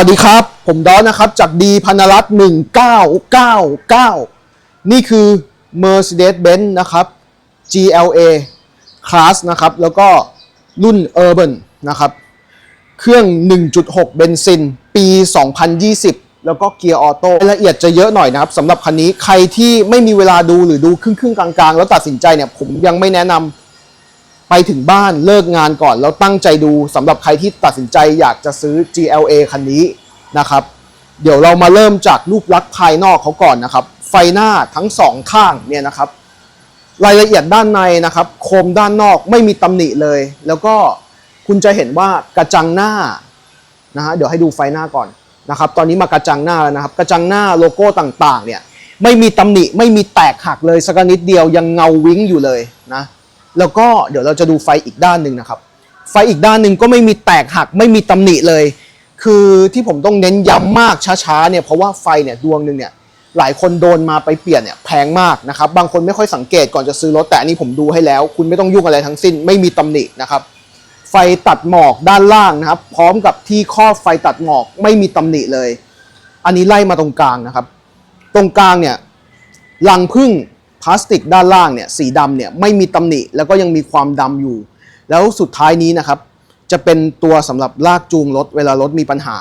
วัสดีครับ ผมดอนนะครับ จากดีพันรัตน์1999 นี่คือ Mercedes-Benz นะครับ GLA Class นะครับ แล้วก็รุ่น Urban นะครับ เครื่อง 1.6 เบนซิน ปี 2020 แล้วก็เกียร์ออโต้รายละเอียดจะเยอะหน่อยนะครับสำหรับคันนี้ใครที่ไม่มีเวลาดูหรือดูครึ่งๆกลางๆ แล้วตัดสินใจเนี่ย ผมยังไม่แนะนำ ไปถึงบ้านเลิกงานก่อน แล้วตั้งใจดูสำหรับใครที่ตัดสินใจอยากจะซื้อ GLA คันนี้นะครับ เดี๋ยวเรามาเริ่มจากรูปลักษณ์ภายนอกเขาก่อนนะครับ ไฟหน้าทั้งสองข้างเนี่ยนะครับ รายละเอียดด้านในนะครับ โคมด้านนอกไม่มีตำหนิเลย แล้วก็คุณจะเห็นว่ากระจังหน้านะฮะเดี๋ยวให้ดูไฟหน้าก่อนนะครับ ตอนนี้มากระจังหน้าแล้วนะครับ กระจังหน้าโลโก้ต่างๆ เนี่ยไม่มีตำหนิไม่มีแตกหักเลยสักนิดเดียวยังเงาวิ้งอยู่เลยนะ แล้วก็เดี๋ยวเราจะดูไฟอีกด้านหนึ่งนะครับ ไฟอีกด้านหนึ่งก็ไม่มีแตกหักไม่มีตำหนิเลย คือที่ผมต้องเน้นย้ำมากช้าๆเนี่ยเพราะว่าไฟเนี่ยดวงหนึ่งเนี่ยหลายคนโดนมาไปเปลี่ยนเนี่ยแพงมากนะครับ บางคนไม่ค่อยสังเกตก่อนจะซื้อรถแต่อันนี้ผมดูให้แล้ว คุณไม่ต้องยุ่งอะไรทั้งสิ้นไม่มีตำหนินะครับ ไฟตัดหมอกด้านล่างนะครับ พร้อมกับที่ครอบไฟตัดหมอกไม่มีตำหนิเลย อันนี้ไล่มาตรงกลางนะครับ ตรงกลางเนี่ยลังพึ่ง พลาสติกด้านล่างเนี่ยสีดำเนี่ยไม่มีตำหนิแล้วก็ยังมีความดำอยู่ แล้วสุดท้ายนี้นะครับ จะเป็นตัวสำหรับลากจูงรถเวลารถมีปัญหา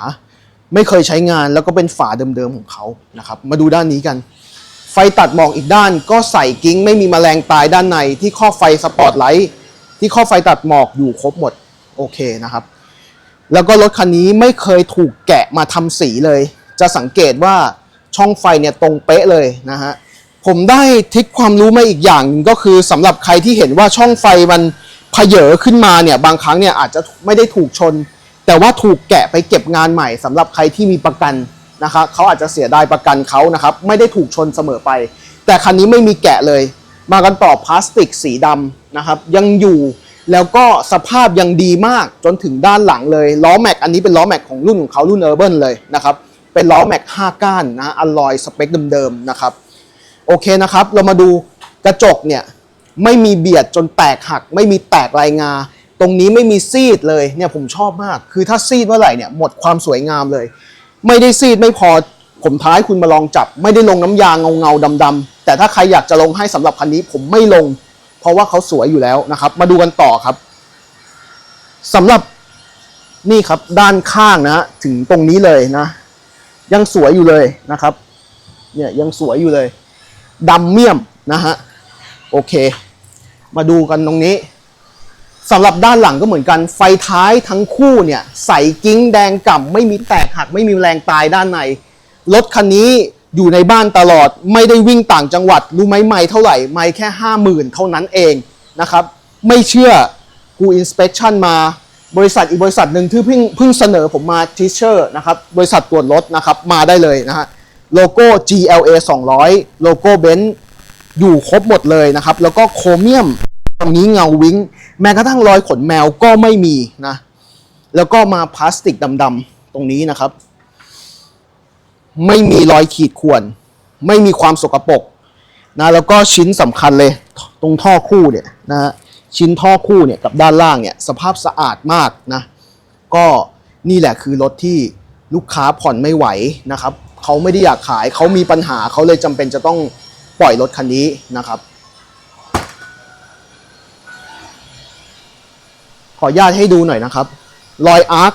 ไม่เคยใช้งานแล้วก็เป็นฝาเดิมๆของเขานะครับ มาดูด้านนี้กัน ไฟตัดหมอกอีกด้านก็ใส่กิ้ง ไม่มีแมลงตายด้านในที่ข้อไฟสปอตไลท์ที่ข้อไฟตัดหมอกอยู่ครบหมดโอเคนะครับแล้วก็รถคันนี้ไม่เคยถูกแกะมาทำสีเลย จะสังเกตว่าช่องไฟเนี่ยตรงเป๊ะเลยนะฮะ ผมได้ทิคความรู้มาอีกอย่างหนึ่งก็คือสำหรับใครที่เห็นว่าช่องไฟมันเพเยอขึ้นมาเนี่ยบางครั้งเนี่ยอาจจะไม่ได้ถูกชน แต่ว่าถูกแกะไปเก็บงานใหม่สำหรับใครที่มีประกันนะครับเขาอาจจะเสียดายประกันเขานะครับไม่ได้ถูกชนเสมอไป แต่คันนี้ไม่มีแกะเลย มากันต่อพลาสติกสีดำนะครับยังอยู่แล้วก็สภาพยังดีมากจนถึงด้านหลังเลยล้อแม็กอันนี้เป็นล้อแม็กของรุ่นของเขารุ่นเออร์เบิเลยนะครับเป็นล้อแม็ก5ก้านนะอลลอยสเปคเดิมๆนะครับ โอเคนะครับ เรามาดูกระจกเนี่ยไม่มีเบียดจนแตกหัก ไม่มีแตกลายงา ตรงนี้ไม่มีซีดเลยเนี่ยผมชอบมาก คือถ้าซีดเมื่อไหร่เนี่ยหมดความสวยงามเลย ไม่ได้ซีดไม่พอผมท้ายคุณมาลองจับ ไม่ได้ลงน้ำยางเงาเงาดำๆแต่ถ้าใครอยากจะลงให้สำหรับคันนี้ผมไม่ลง เพราะว่าเขาสวยอยู่แล้วนะครับ มาดูกันต่อครับสำหรับนี่ครับด้านข้างนะถึงตรงนี้เลยนะ ยังสวยอยู่เลยนะครับ เนี่ยยังสวยอยู่เลย ดำเมี่ยมนะฮะโอเค มาดูกันตรงนี้สำหรับด้านหลังก็เหมือนกันไฟท้ายทั้งคู่เนี่ย ใส่กิ้งแดงก่ำไม่มีแตกหักไม่มีแรงตายด้านในรถคันนี้อยู่ในบ้านตลอดไม่ได้วิ่งต่างจังหวัด รู้ไหมไม่เท่าไหร่ไม่แค่ห้าหมื่นเท่านั้นเองนะครับ ไม่เชื่อกูอินสเป t ชันมาบริษัทอีกบริษัทหนึ่งที่เพิ่งเพิ่งเสนอผมมาทิเชอร์นะครับบริษัทตรวจรถนะครับมาได้เลยนะฮะ โลโก้ GLA 200 โลโก้เบนซ์อยู่ครบหมดเลยนะครับ แล้วก็โครเมียมตรงนี้เงาวิ้งแม้กระทั่งรอยขนแมวก็ไม่มีนะ แล้วก็มาพลาสติกดำๆตรงนี้นะครับ ไม่มีรอยขีดข่วน ไม่มีความสกปรกนะแล้วก็ชิ้นสำคัญเลยตรงท่อคู่เนี่ยนะฮะชิ้นท่อคู่เนี่ยกับด้านล่างเนี่ยสภาพสะอาดมากนะ ก็นี่แหละคือรถที่ลูกค้าผ่อนไม่ไหวนะครับ เขาไม่ได้อยากขาย เขามีปัญหาเขาเลยจำเป็นจะต้องปล่อยรถคันนี้นะครับ ขออนุญาตให้ดูหน่อยนะครับ รอยอาร์ค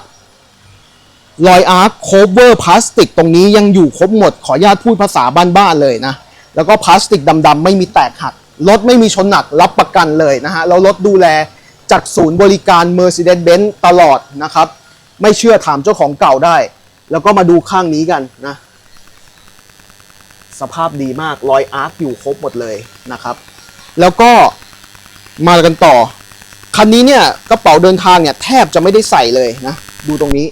รอยอาร์คโคเวอร์พลาสติกตรงนี้ยังอยู่ครบหมด ขออนุญาตพูดภาษาบ้านๆเลยนะ แล้วก็พลาสติกดำๆไม่มีแตกหัก รถไม่มีชนหนักรับประกันเลยนะฮะ แล้วรถดูแลจากศูนย์บริการ Mercedes-Benz ตลอดนะครับ ไม่เชื่อถามเจ้าของเก่าได้ แล้วก็มาดูข้างนี้กันนะ สภาพดีมากรอยอาร์คอยู่ครบหมดเลยนะครับ แล้วก็มากันต่อ คันนี้เนี่ยกระเป๋าเดินทางเนี่ยแทบจะไม่ได้ใส่เลยนะ ดูตรงนี้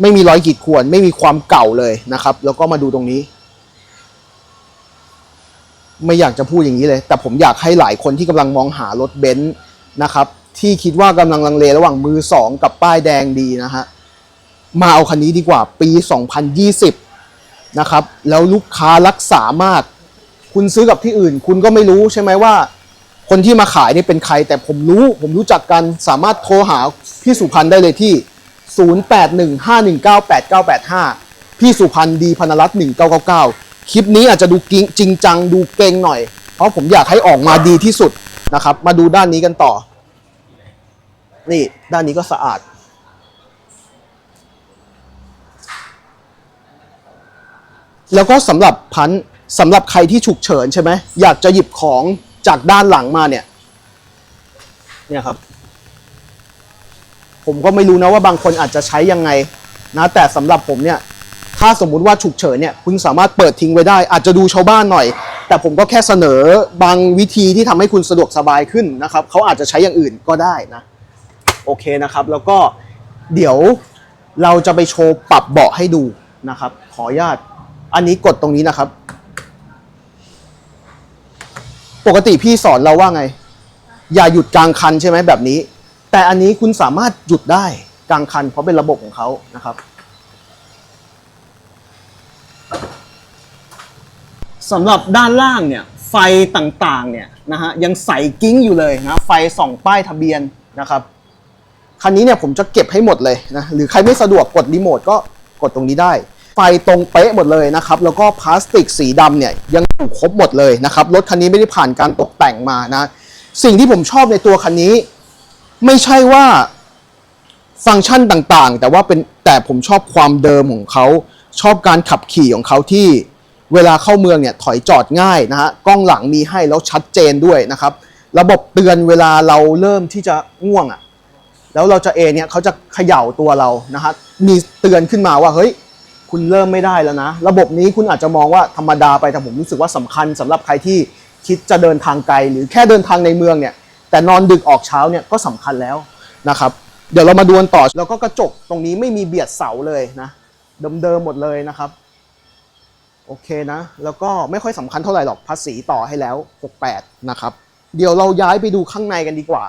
ไม่มีรอยขีดข่วนไม่มีความเก่าเลยนะครับ แล้วก็มาดูตรงนี้ ไม่อยากจะพูดอย่างนี้เลย แต่ผมอยากให้หลายคนที่กำลังมองหารถเบนซ์นะครับ ที่คิดว่ากำลังลังเลระหว่างมือสองกับป้ายแดงดีนะฮะมาเอาคันนี้ดีกว่าปี 2020 นะครับ แล้วลูกค้ารักษามาก คุณซื้อกับที่อื่น คุณก็ไม่รู้ใช่ไหมว่า คนที่มาขายนี่เป็นใคร แต่ผมรู้ผมรู้จักกันสามารถโทรหาพี่สุพันธ์ได้เลยที่ 0815198985 พี่สุพันธ์ดีพนรัตน์1999 คลิปนี้อาจจะดูจริงจังดูเก่งหน่อย เพราะผมอยากให้ออกมาดีที่สุดนะครับ มาดูด้านนี้กันต่อ นี่ด้านนี้ก็สะอาด แล้วก็สำหรับพันธุ์สำหรับใครที่ฉุกเฉินใช่ไหมอยากจะหยิบของจากด้านหลังมาเนี่ย เนี่ยครับ ผมก็ไม่รู้นะว่าบางคนอาจจะใช้ยังไงนะแต่สำหรับผมเนี่ย ถ้าสมมุติว่าฉุกเฉินเนี่ย คุณสามารถเปิดทิ้งไว้ได้ อาจจะดูชาวบ้านหน่อย แต่ผมก็แค่เสนอบางวิธีที่ทำให้คุณสะดวกสบายขึ้นนะครับเขาอาจจะใช้อย่างอื่นก็ได้นะ โอเคนะครับ แล้วก็เดี๋ยวเราจะไปโชว์ปรับเบาะให้ดูนะครับ ขออนุญาต อันนี้กดตรงนี้นะครับ ปกติพี่สอนเราว่าไง อย่าหยุดกลางคันใช่ไหมแบบนี้ แต่อันนี้คุณสามารถหยุดได้กลางคันเพราะเป็นระบบของเขานะครับสำหรับด้านล่างเนี่ยไฟต่างๆเนี่ยนะฮะยังใสกิ้งอยู่เลยนะไฟส่องป้ายทะเบียนนะครับคันนี้เนี่ยผมจะเก็บให้หมดเลยนะหรือใครไม่สะดวกกดรีโมทก็กดตรงนี้ได้ ตรงเป๊ะหมดเลยนะครับ แล้วก็พลาสติกสีดำเนี่ยยังอยู่ครบหมดเลยนะครับ รถคันนี้ไม่ได้ผ่านการตกแต่งมานะ สิ่งที่ผมชอบในตัวคันนี้ ไม่ใช่ว่าฟังก์ชันต่างๆ แต่ว่าเป็นแต่ผมชอบความเดิมของเขาชอบการขับขี่ของเขาที่เวลาเข้าเมืองเนี่ยถอยจอดง่ายนะฮะกล้องหลังมีให้แล้วชัดเจนด้วยนะครับ ระบบเตือนเวลาเราเริ่มที่จะง่วงอะ่ะแล้วเราจะเอเนี่ยเขาจะเขย่าตัวเรานะฮะมีเตือนขึ้นมาว่าเฮ้ย คุณเริ่มไม่ได้แล้วนะ ระบบนี้คุณอาจจะมองว่าธรรมดาไปแต่ผมรู้สึกว่าสำคัญสำหรับใครที่คิดจะเดินทางไกล หรือแค่เดินทางในเมืองเนี่ย แต่นอนดึกออกเช้าเนี่ยก็สำคัญแล้วนะครับ เดี๋ยวเรามาดูกันต่อแล้วก็กระจกตรงนี้ไม่มีเบียดเสาเลยนะเดิมๆหมดเลยนะครับโอเคนะ แล้วก็ไม่ค่อยสำคัญเท่าไหร่หรอกภาษีต่อให้แล้ว 68 นะครับ เดี๋ยวเราย้ายไปดูข้างในกันดีกว่า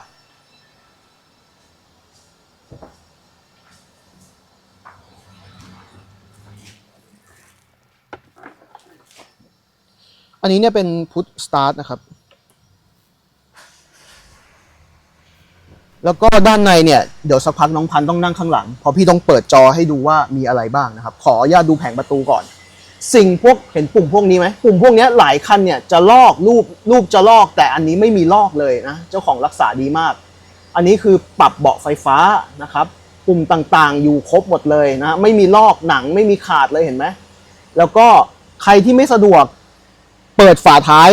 อันนี้เนี่ยเป็นพุทสตาร์ทนะครับ แล้วก็ด้านในเนี่ยเดี๋ยวสักพักน้องพันต้องนั่งข้างหลังเพราะพี่ต้องเปิดจอให้ดูว่ามีอะไรบ้างนะครับ ขออนุญาตดูแผงประตูก่อน สิ่งพวกเห็นปุ่มพวกนี้ไหมปุ่มพวกนี้หลายคันเนี่ยจะลอกรูปรูปจะลอกแต่อันนี้ไม่มีลอกเลยนะ เจ้าของรักษาดีมาก อันนี้คือปรับเบาะไฟฟ้านะครับปุ่มต่างๆ อยู่ครบหมดเลยนะ ไม่มีลอกหนังไม่มีขาดเลยเห็นไหมแล้วก็ใครที่ไม่สะดวก เปิดฝาท้าย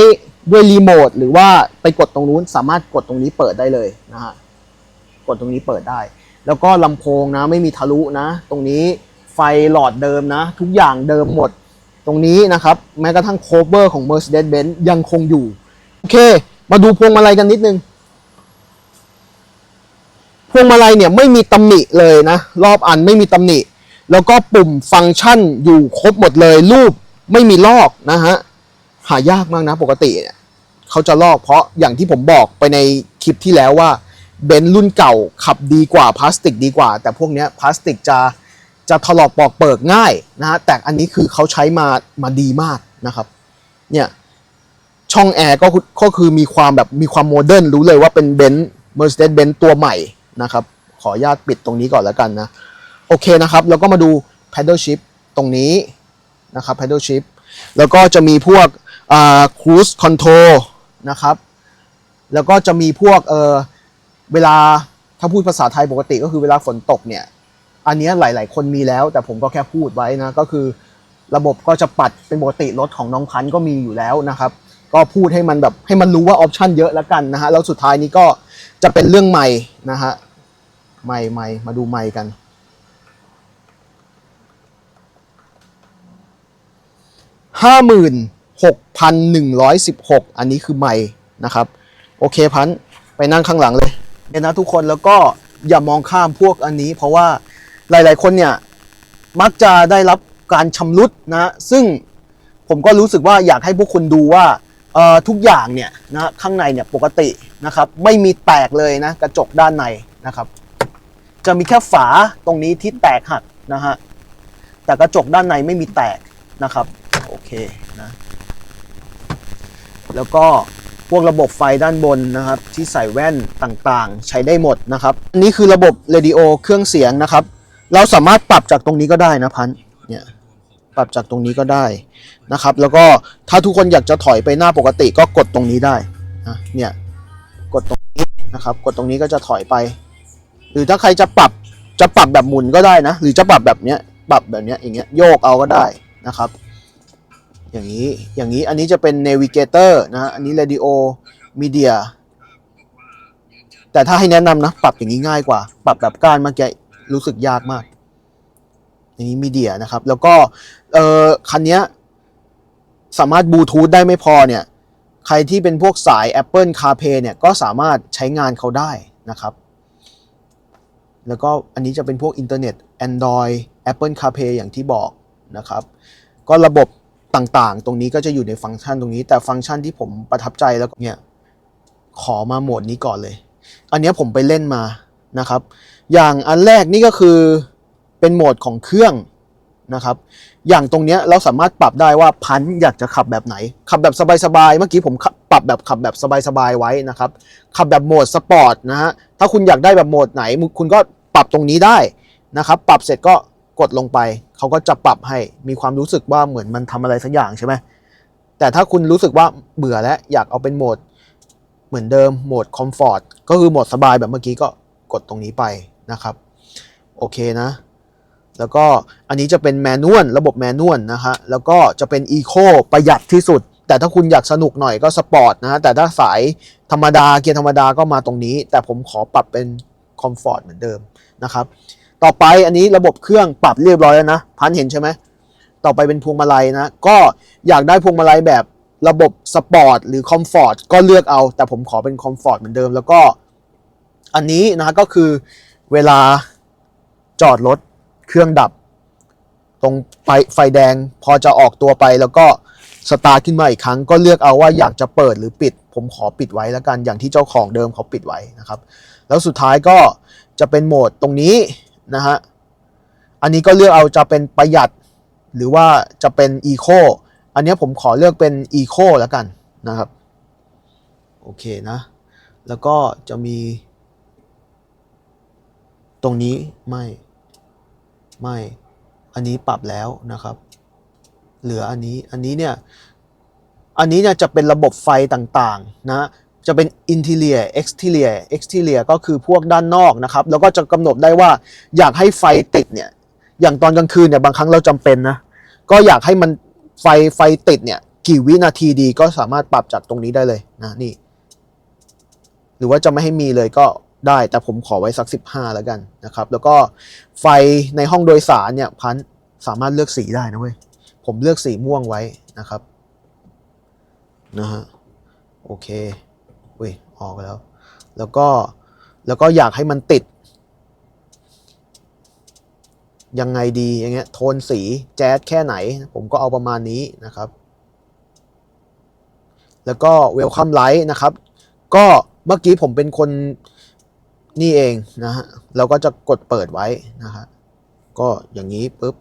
ด้วยรีโมทหรือว่าไปกดตรงนู้นสามารถกดตรงนี้เปิดได้เลยนะฮะกดตรงนี้เปิดได้ แล้วก็ลำโพงนะไม่มีทะลุนะ ตรงนี้ไฟหลอดเดิมนะ ทุกอย่างเดิมหมดตรงนี้นะครับ แม้กระทั่งโคเวอร์ของ Mercedes-Benz ยังคงอยู่ โอเค มาดูพวงมาลัยกันนิดนึง พวงมาลัยเนี่ยไม่มีตำหนิเลยนะ รอบอันไม่มีตำหนิ แล้วก็ปุ่มฟังก์ชันอยู่ครบหมดเลย รูปไม่มีลอกนะฮะ หายากมากนะปกติเนี่ยเขาจะลอกเพราะอย่างที่ผมบอกไปในคลิปที่แล้วว่าเบนซ์รุ่นเก่าขับดีกว่าพลาสติกดีกว่า แต่พวกนี้พลาสติกจะจะถลอกปอกเปิกง่ายนะฮะแต่อันนี้คือเขาใช้มามาดีมากนะครับเนี่ยช่องแอร์ก็คือก็คือมีความแบบมีความโมเดิร์นรู้เลยว่าเป็นเบนซ์ Mercedes Benz ตัวใหม่นะครับขออนุญาตปิดตรงนี้ก่อนแล้วกันนะโอเคนะครับแล้วก็มาดู paddle shift ตรงนี้นะครับ paddle shift แล้วก็จะมีพวก อ่า cruise control นะครับ แล้วก็จะมีพวกเออเวลาถ้าพูดภาษาไทยปกติก็คือเวลาฝนตกเนี่ย อันเนี้ยหลาย ๆ คนมีแล้ว แต่ผมก็แค่พูดไว้นะ ก็คือระบบก็จะปัดเป็นปกติรถของน้องพันก็มีอยู่แล้วนะครับ ก็พูดให้มันแบบให้มันรู้ว่าออปชันเยอะแล้วกันนะฮะ แล้วสุดท้ายนี้ก็จะเป็นเรื่องใหม่นะฮะใหม่ใหม่มาดูใหม่กัน ห้าหมื่น หกพันหนึ่งร้อยสิบหกอันนี้คือใหม่นะครับ โอเคพันไปนั่งข้างหลังเลยเนี่ยนะทุกคนแล้วก็อย่ามองข้ามพวกอันนี้ เพราะว่าหลาย ๆ คนเนี่ย มักจะได้รับการชำรุดนะ ซึ่งผมก็รู้สึกว่าอยากให้พวกคุณดูว่าทุกอย่างเนี่ยนะข้างในเนี่ยปกตินะครับ ไม่มีแตกเลยนะกระจกด้านในนะครับ จะมีแค่ฝาตรงนี้ที่แตกหักนะฮะแต่กระจกด้านในไม่มีแตกนะครับ โอเคนะ แล้วก็พวกระบบไฟด้านบนนะครับ ที่ใส่แว่นต่างๆ ใช้ได้หมดนะครับอันนี้คือระบบเรดิโอเครื่องเสียงนะครับ เราสามารถปรับจากตรงนี้ก็ได้นะพันเนี่ยปรับจากตรงนี้ก็ได้นะครับ แล้วก็ถ้าทุกคนอยากจะถอยไปหน้าปกติก็กดตรงนี้ได้นะเนี่ยกดตรงนี้นะครับ กดตรงนี้ก็จะถอยไป หรือถ้าใครจะปรับจะปรับแบบหมุนก็ได้นะ หรือจะปรับแบบเนี้ยปรับแบบเนี้ยอย่างเงี้ยโยกเอาก็ได้นะครับ อย่างนี้ อย่างนี้ อันนี้จะเป็น navigator นะฮะ อันนี้ radio media แต่ถ้าให้แนะนำนะ ปรับอย่างนี้ง่ายกว่า ปรับแบบก้านเมื่อกี้รู้สึกยากมาก อย่างนี้มีเดียนะครับ แล้วก็เอ่อคันนี้สามารถบลูทูธได้ไม่พอเนี่ย ใครที่เป็นพวกสาย Apple CarPlay เนี่ย ก็สามารถใช้งานเขาได้นะครับ แล้วก็อันนี้จะเป็นพวกอินเทอร์เน็ต Android Apple CarPlay อย่างที่บอกนะครับ ก็ระบบ ต่างๆ ตรงนี้ก็จะอยู่ในฟังก์ชันตรงนี้ แต่ฟังก์ชันที่ผมประทับใจแล้วเนี่ยขอมาโหมดนี้ก่อนเลย อันนี้ผมไปเล่นมานะครับ อย่างอันแรกนี่ก็คือเป็นโหมดของเครื่องนะครับ อย่างตรงนี้เราสามารถปรับได้ว่าพันอยากจะขับแบบไหน ขับแบบสบายๆ เมื่อกี้ผมปรับแบบขับแบบสบายๆ ไว้นะครับ ขับแบบโหมดสปอร์ตนะฮะ ถ้าคุณอยากได้แบบโหมดไหน คุณก็ปรับตรงนี้ได้นะครับ ปรับเสร็จก็กดลงไป เขาก็จะปรับให้มีความรู้สึกว่าเหมือนมันทำอะไรสักอย่างใช่ไหมแต่ถ้าคุณรู้สึกว่าเบื่อแล้วอยากเอาเป็นโหมดเหมือนเดิมโหมดคอมฟอร์ตก็คือโหมดสบายแบบเมื่อกี้ก็กดตรงนี้ไปนะครับ โอเคนะ แล้วก็อันนี้จะเป็นแมนนวลระบบแมนนวลนะฮะแล้วก็จะเป็นอีโคประหยัดที่สุด แต่ถ้าคุณอยากสนุกหน่อยก็สปอร์ตนะฮะแต่ถ้าสายธรรมดาเกียร์ธรรมดาก็มาตรงนี้ แต่ผมขอปรับเป็นคอมฟอร์ตเหมือนเดิมนะครับ ต่อไปอันนี้ระบบเครื่องปรับเรียบร้อยแล้วนะ พันเห็นใช่ไหม ต่อไปเป็นพวงมาลัยนะ ก็อยากได้พวงมาลัยแบบระบบสปอร์ตหรือคอมฟอร์ตก็เลือกเอา แต่ผมขอเป็นคอมฟอร์ตเหมือนเดิม แล้วก็อันนี้นะก็คือเวลาจอดรถเครื่องดับ ตรงไฟไฟแดงพอจะออกตัวไปแล้วก็สตาร์ทขึ้นมาอีกครั้งก็เลือกเอาว่าอยากจะเปิดหรือปิด ผมขอปิดไว้แล้วกันอย่างที่เจ้าของเดิมเขาปิดไว้นะครับ แล้วสุดท้ายก็จะเป็นโหมดตรงนี้ นะฮะ อันนี้ก็เลือกเอาจะเป็นประหยัด หรือว่าจะเป็นอีโคอันนี้ผมขอเลือกเป็นอีโคแล้วกันนะครับ โอเคนะ แล้วก็จะมี ตรงนี้ไม่ไม่ อันนี้ปรับแล้วนะครับ เหลืออันนี้ อันนี้เนี่ย อันนี้เนี่ยจะเป็นระบบไฟต่างๆนะ จะเป็น interior exterior exterior ก็คือพวกด้านนอกนะครับ แล้วก็จะกำหนดได้ว่าอยากให้ไฟติดเนี่ย อย่างตอนกลางคืนเนี่ยบางครั้งเราจำเป็นนะ ก็อยากให้มันไฟไฟติดเนี่ยกี่วินาทีดีก็สามารถปรับจากตรงนี้ได้เลยนะนี่ หรือว่าจะไม่ให้มีเลยก็ได้แต่ผมขอไว้สัก 15 แล้วกันนะครับ แล้วก็ไฟในห้องโดยสารเนี่ยพันสามารถเลือกสีได้นะเว้ย ผมเลือกสีม่วงไว้นะครับนะฮะโอเค เว้ยออกแล้ว แล้วก็แล้วก็อยากให้มันติด ยังไงดีอย่างเงี้ยโทนสีแจ๊สแค่ไหน ผมก็เอาประมาณนี้นะครับ แล้วก็เวลคัมไลท์นะครับ ก็เมื่อกี้ผมเป็นคนนี่เองนะฮะเราก็จะกดเปิดไว้นะฮะก็อย่างนี้ปุ๊บ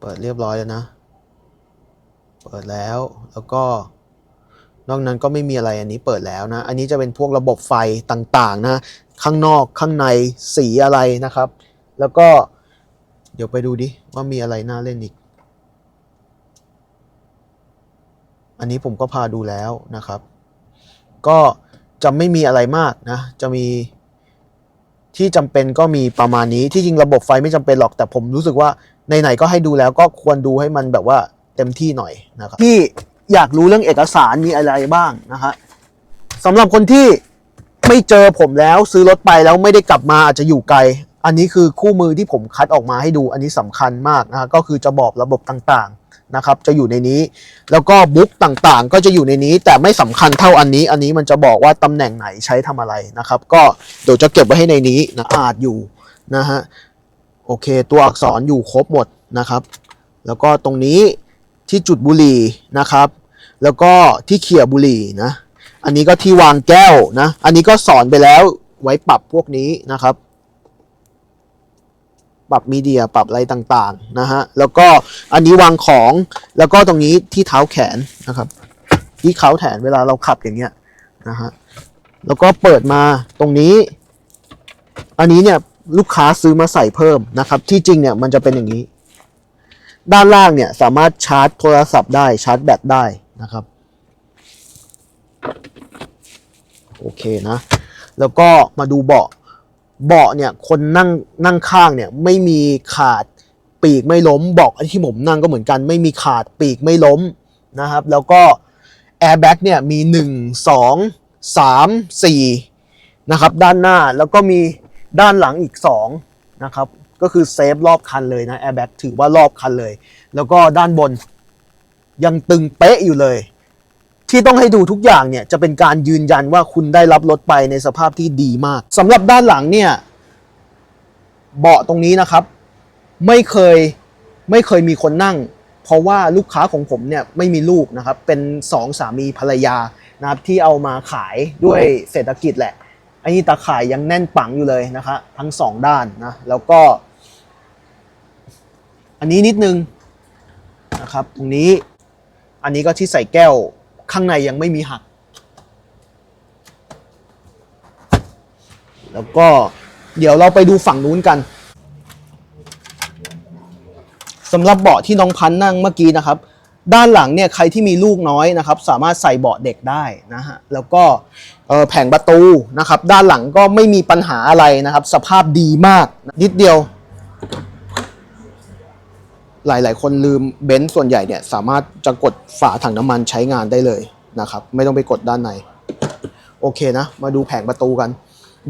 เปิดเรียบร้อยแล้วนะ เปิดแล้ว แล้วก็ นอกนั้นก็ไม่มีอะไรอันนี้เปิดแล้วนะ อันนี้จะเป็นพวกระบบไฟต่างๆนะ ข้างนอกข้างในสีอะไรนะครับ แล้วก็เดี๋ยวไปดูดิว่ามีอะไรน่าเล่นอีก อันนี้ผมก็พาดูแล้วนะครับ ก็จะไม่มีอะไรมากนะ จะมีที่จำเป็นก็มีประมาณนี้ที่จริงระบบไฟไม่จำเป็นหรอกแต่ผมรู้สึกว่าในไหนก็ให้ดูแล้วก็ควรดูให้มันแบบว่า เต็มที่หน่อยนะครับที่อยากรู้เรื่องเอกสารมีอะไรบ้างนะฮะสำหรับคนที่ไม่เจอผมแล้วซื้อรถไปแล้วไม่ได้กลับมาอาจจะอยู่ไกล อันนี้คือคู่มือที่ผมคัดออกมาให้ดูอันนี้สำคัญมากนะฮะก็คือจะบอกระบบต่างๆนะครับ จะอยู่ในนี้ แล้วก็บุ๊กต่างๆ ก็จะอยู่ในนี้ แต่ไม่สำคัญเท่าอันนี้ อันนี้มันจะบอกว่าตำแหน่งไหนใช้ทำอะไรนะครับ ก็เดี๋ยวจะเก็บไว้ให้ในนี้นะอาจอยู่นะฮะโอเค ตัวอักษรอยู่ครบหมดนะครับ แล้วก็ตรงนี้ ที่จุดบุหรี่นะครับ แล้วก็ที่เขี่ยบุหรี่นะ อันนี้ก็ที่วางแก้วนะ อันนี้ก็สอนไปแล้วไว้ปรับพวกนี้นะครับ ปรับมีเดียปรับอะไรต่างๆนะฮะ แล้วก็อันนี้วางของ แล้วก็ตรงนี้ที่เท้าแขนนะครับ ที่เขาแขนเวลาเราขับอย่างเงี้ยนะฮะ แล้วก็เปิดมาตรงนี้ อันนี้เนี่ยลูกค้าซื้อมาใส่เพิ่มนะครับ ที่จริงเนี่ยมันจะเป็นอย่างนี้ ด้านล่างเนี่ยสามารถชาร์จโทรศัพท์ได้ชาร์จแบตได้นะครับโอเคนะแล้วก็มาดูเบาะเบาะเนี่ยคนนั่งนั่งข้างเนี่ยไม่มีขาดปีกไม่ล้มเบอกอันที่ผมนั่งก็เหมือนกัน ไม่มีขาดปีกไม่ล้มนะครับ แล้วก็แอร์แบ็กเนี่ยมี 1 2 3 4นะครับด้านหน้าแล้วก็มีด้านหลังอีก 2 นะครับ ก็คือเซฟรอบคันเลยนะแอร์แบ็กถือว่ารอบคันเลย แล้วก็ด้านบนยังตึงเป๊ะอยู่เลย ที่ต้องให้ดูทุกอย่างเนี่ยจะเป็นการยืนยันว่าคุณได้รับรถไปในสภาพที่ดีมากสำหรับด้านหลังเนี่ยเบาะตรงนี้นะครับ ไม่เคยไม่เคยมีคนนั่ง เพราะว่าลูกค้าของผมเนี่ยไม่มีลูกนะครับ เป็นสองสามีภรรยานะครับที่เอามาขายด้วยเศรษฐกิจแหละอันนี้ตาข่ายยังแน่นปังอยู่เลยนะคะ ทั้งสองด้านนะแล้วก็ อันนี้นิดนึงนะครับตรงนี้อันนี้ก็ที่ใส่แก้วข้างในยังไม่มีหัก แล้วก็เดี๋ยวเราไปดูฝั่งนู้นกันสำหรับเบาะที่น้องพันนั่งเมื่อกี้นะครับ ด้านหลังเนี่ยใครที่มีลูกน้อยนะครับ สามารถใส่เบาะเด็กได้นะฮะแล้วก็แผงประตูนะครับ ด้านหลังก็ไม่มีปัญหาอะไรนะครับ สภาพดีมากนิดเดียว หลาย ๆ คนลืมเบนซ์ส่วนใหญ่เนี่ยสามารถจะกดฝาถังน้ำมันใช้งานได้เลยนะครับไม่ต้องไปกดด้านใน โอเคนะ มาดูแผงประตูกัน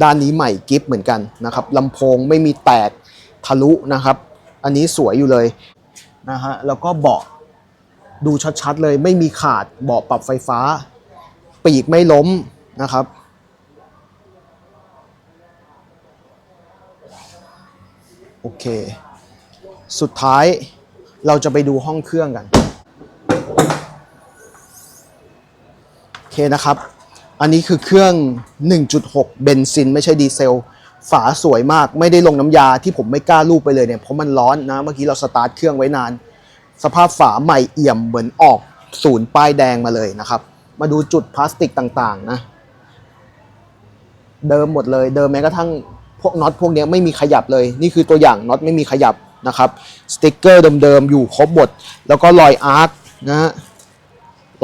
ด้านนี้ใหม่กิฟเหมือนกันนะครับลำโพงไม่มีแตกทะลุนะครับ อันนี้สวยอยู่เลยนะฮะแล้วก็เบาะดูชัด ๆ เลยไม่มีขาดเบาะปรับไฟฟ้า ปีกไม่ล้มนะครับโอเค สุดท้าย เราจะไปดูห้องเครื่องกันโอเคนะครับ อันนี้คือเครื่อง 1.6 เบนซิน ไม่ใช่ดีเซล ฝาสวยมาก ไม่ได้ลงน้ำยาที่ผมไม่กล้าลูบไปเลยเนี่ย เพราะมันร้อนนะ เมื่อกี้เราสตาร์ทเครื่องไว้นาน สภาพฝาใหม่เอี่ยมเหมือนออกศูนย์ป้ายแดงมาเลยนะครับ มาดูจุดพลาสติกต่างๆนะ เดิมหมดเลย เดิมแม้กระทั่งพวกน็อตพวกนี้ไม่มีขยับเลย นี่คือตัวอย่างน็อตไม่มีขยับ นะครับสติกเกอร์เดิมๆอยู่ครบหมด แล้วก็รอยอาร์คนะฮะ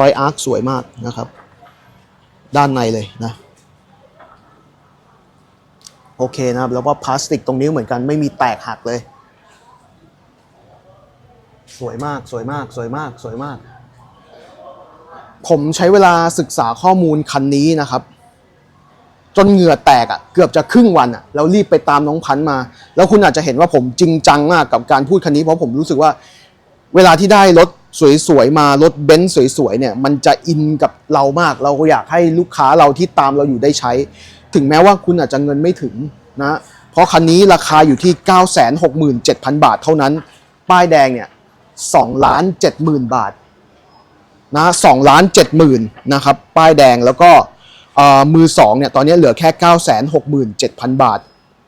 รอยอาร์คสวยมากนะครับ ด้านในเลยนะโอเคนะครับ แล้วก็พลาสติกตรงนี้เหมือนกันไม่มีแตกหักเลย สวยมากสวยมากสวยมากสวยมาก ผมใช้เวลาศึกษาข้อมูลคันนี้นะครับ จนเหงื่อแตกอะ่ะเกือบจะครึ่งวันอะ่ะแล้วรีบไปตามน้องพันธุ์มา แล้วคุณอาจจะเห็นว่าผมจริงจังมากกับการพูดคันนี้เพราะผมรู้สึกว่า เวลาที่ได้รถสวยๆมารถเบนซ์สวยๆเนี่ยมันจะอินกับเรามาก เราก็อยากให้ลูกค้าเราที่ตามเราอยู่ได้ใช้ ถึงแม้ว่าคุณอาจจะเงินไม่ถึงนะเพราะคันนี้ราคาอยู่ที่ 967,000 บาทเท่านั้น ป้ายแดงเนี่ย2ล้าน70,000 บาทนะ2ล้าน70,000นะครับป้ายแดงแล้วก็ มือสองเนี่ยตอนนี้เหลือแค่ 967,000 บาท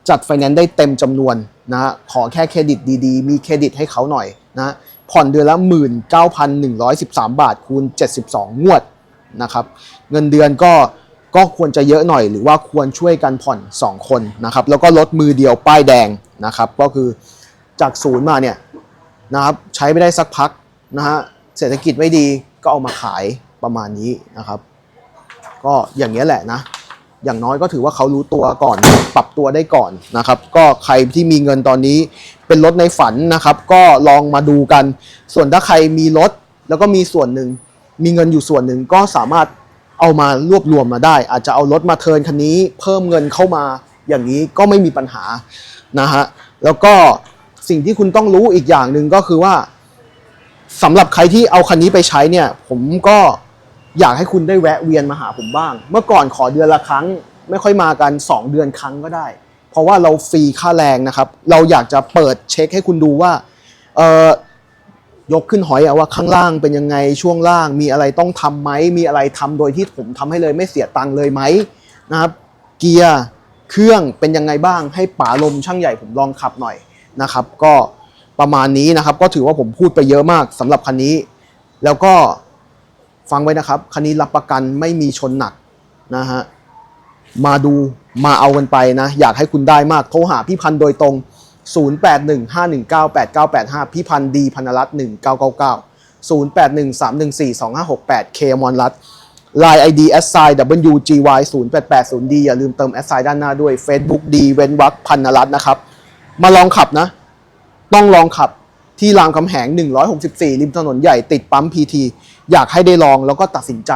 จัดไฟแนนซ์ได้เต็มจำนวนนะฮะขอแค่เครดิตดีๆ มีเครดิตให้เขาหน่อยนะผ่อนเดือนละ 19,113 บาทคูณ 72 งวดนะครับเงินเดือนก็ก็ควรจะเยอะหน่อย หรือว่าควรช่วยกันผ่อน 2 คนนะครับแล้วก็ลดมือเดียวป้ายแดงนะครับก็คือจากศูนย์มาเนี่ยนะครับใช้ไม่ได้สักพักนะฮะเศรษฐกิจไม่ดีก็เอามาขายประมาณนี้นะครับ ก็อย่างนี้แหละนะ อย่างน้อยก็ถือว่าเขารู้ตัวก่อน ปรับตัวได้ก่อนนะครับ ก็ใครที่มีเงินตอนนี้เป็นรถในฝันนะครับ ก็ลองมาดูกัน ส่วนถ้าใครมีรถแล้วก็มีส่วนหนึ่ง มีเงินอยู่ส่วนหนึ่งก็สามารถเอามารวบรวมมาได้ อาจจะเอารถมาเทิร์นคันนี้ เพิ่มเงินเข้ามาอย่างนี้ก็ไม่มีปัญหานะฮะแล้วก็สิ่งที่คุณต้องรู้อีกอย่างหนึ่งก็คือว่าสำหรับใครที่เอาคันนี้ไปใช้เนี่ย ผมก็ อยากให้คุณได้แวะเวียนมาหาผมบ้าง เมื่อก่อนขอเดือนละครั้ง ไม่ค่อยมากัน 2 เดือนครั้งก็ได้ เพราะว่าเราฟรีค่าแรงนะครับ เราอยากจะเปิดเช็คให้คุณดูว่าเออยกขึ้นหอยอว่าข้างล่างเป็นยังไงช่วงล่าง มีอะไรต้องทำไหมมีอะไรทำโดยที่ผมทำให้เลยไม่เสียตังค์เลยไหมนะครับเกียร์เครื่องเป็นยังไงบ้างให้ป๋าลมช่างใหญ่ผมลองขับหน่อยนะครับ ก็ประมาณนี้นะครับ ก็ถือว่าผมพูดไปเยอะมากสำหรับคันนี้ แล้วก็ ฟังไว้นะครับ คันนี้รับประกันไม่มีชนหนักนะฮะ มาดูมาเอากันไปนะ อยากให้คุณได้มาก โทรหาพี่พันธ์โดยตรง 0815198985 พี่พันธ์ดีพันรัตน์1999 0813142568เคมอนรัตน์ Line ID s i WGY 0880D อย่าลืมเติม s i ด้านหน้าด้วย Facebook ดีเว้นวักพันรัตน์นะครับ มาลองขับนะ ต้องลองขับ ที่รามคำแหง 164 ริมถนนใหญ่ติดปั๊ม PT อยากให้ได้ลองแล้วก็ตัดสินใจ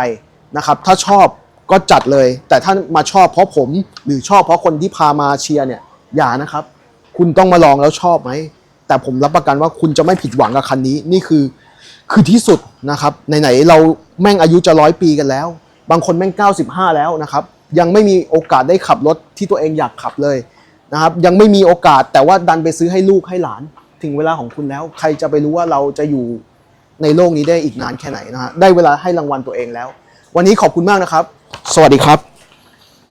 นะครับถ้าชอบก็จัดเลย แต่ถ้ามาชอบเพราะผมหรือชอบเพราะคนที่พามาเชียร์เนี่ยอย่านะครับ คุณต้องมาลองแล้วชอบไหม แต่ผมรับประกันว่าคุณจะไม่ผิดหวังกับคันนี้นี่คือคือที่สุดนะครับไหนๆเราแม่งอายุจะร้อยปีกันแล้ว บางคนแม่ง 95 แล้วนะครับ ยังไม่มีโอกาสได้ขับรถที่ตัวเองอยากขับเลยนะครับ ยังไม่มีโอกาสแต่ว่าดันไปซื้อให้ลูกให้หลาน ถึงเวลาของคุณแล้ว ใครจะไปรู้ว่าเราจะอยู่ในโลกนี้ได้อีกนานแค่ไหนนะฮะได้เวลาให้รางวัลตัวเองแล้ว วันนี้ขอบคุณมากนะครับ สวัสดีครับ